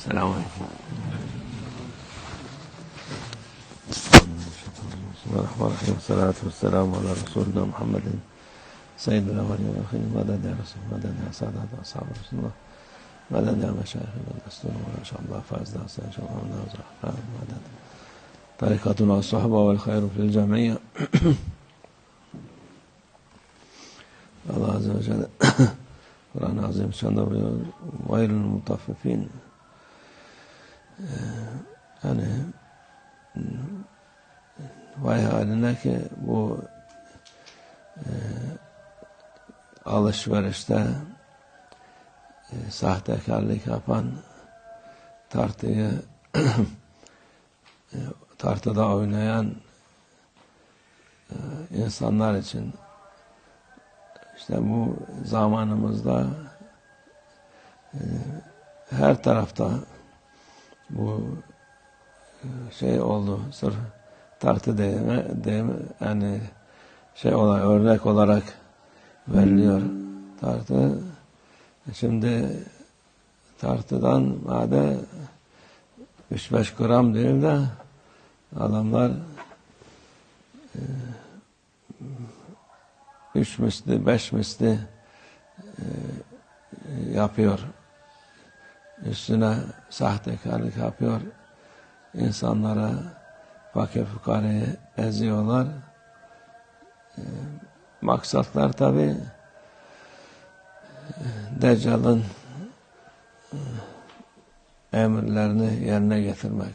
السلام عليكم. بسم الله الرحمن الرحيم والصلاة والسلام على رسولنا محمد سيد الأولين والآخرين مدد يا رسول مدد يا سادات أصحاب رسول الله مدد يا مشايخ الدستور وإن شاء الله فاز داس إن شاء الله الرحمن مدد طريقتنا الصحبة والخير في الجمعية Celle Kur'an-ı Azim şanda buyuruyor gayrıl mutaffifin Ee, yani vay haline ki bu e, alışverişte e, sahtekarlık yapan tartıyı e, tartıda oynayan e, insanlar için işte bu zamanımızda e, her tarafta bu e, şey oldu sırf tartı değme, değme yani şey olarak örnek olarak veriliyor tartı şimdi tartıdan madde 3-5 gram değil de adamlar e, üç misli, beş misli e, yapıyor. Üstüne sahtekarlık yapıyor. İnsanlara fakir fukarayı eziyorlar. E, maksatlar tabi Deccal'ın e, emirlerini yerine getirmek.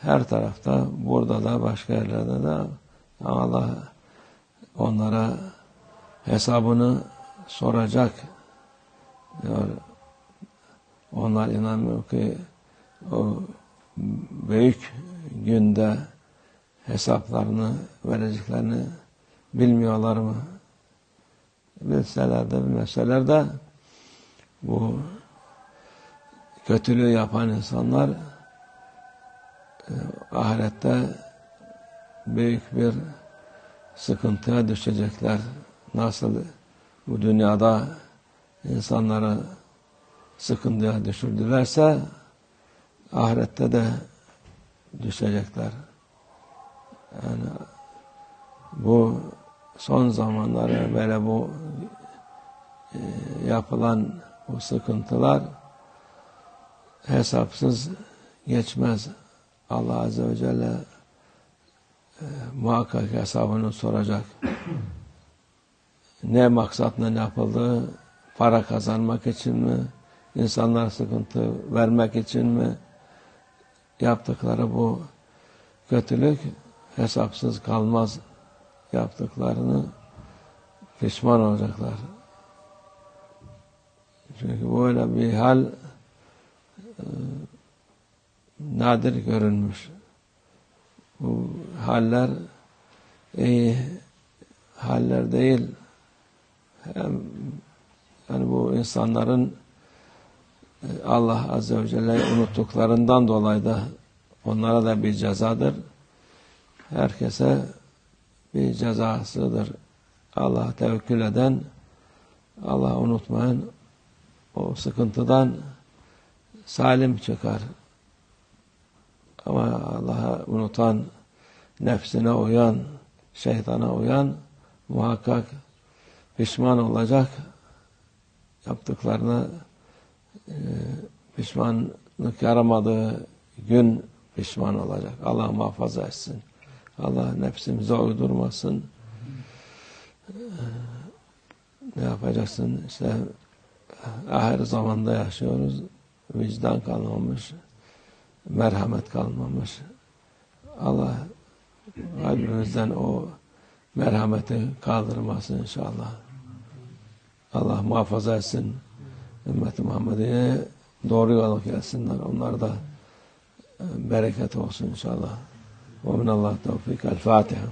Her tarafta, burada da başka yerlerde de Allah onlara hesabını soracak diyor. Onlar inanmıyor ki o büyük günde hesaplarını vereceklerini bilmiyorlar mı? Bilseler de bilmeseler de bu kötülüğü yapan insanlar e, ahirette büyük bir sıkıntıya düşecekler. Nasıl bu dünyada insanları sıkıntıya düşürdülerse ahirette de düşecekler. Yani bu son zamanları böyle bu e, yapılan bu sıkıntılar hesapsız geçmez. Allah Azze ve Celle e, muhakkak hesabını soracak. ne maksatla yapıldı? Para kazanmak için mi? İnsanlara sıkıntı vermek için mi? Yaptıkları bu kötülük hesapsız kalmaz. Yaptıklarını pişman olacaklar. Çünkü böyle bir hal e, nadir görülmüş bu haller iyi haller değil. Hem yani bu insanların Allah Azze ve Celle'yi unuttuklarından dolayı da onlara da bir cezadır. Herkese bir cezasıdır. Allah tevekkül eden, Allah unutmayan o sıkıntıdan salim çıkar. Ama Allah'a unutan, nefsine uyan, şeytana uyan muhakkak pişman olacak. Yaptıklarına e, pişmanlık yaramadığı gün pişman olacak. Allah muhafaza etsin. Allah nefsimize uydurmasın. Ne yapacaksın? İşte ahir zamanda yaşıyoruz. Vicdan kalmamış merhamet kalmamış. Allah kalbimizden o merhameti kaldırmasın inşallah. Allah muhafaza etsin. Ümmet-i doğru yola gelsinler. Onlar da bereket olsun inşallah. Ve minallah tevfik. El Fatiha.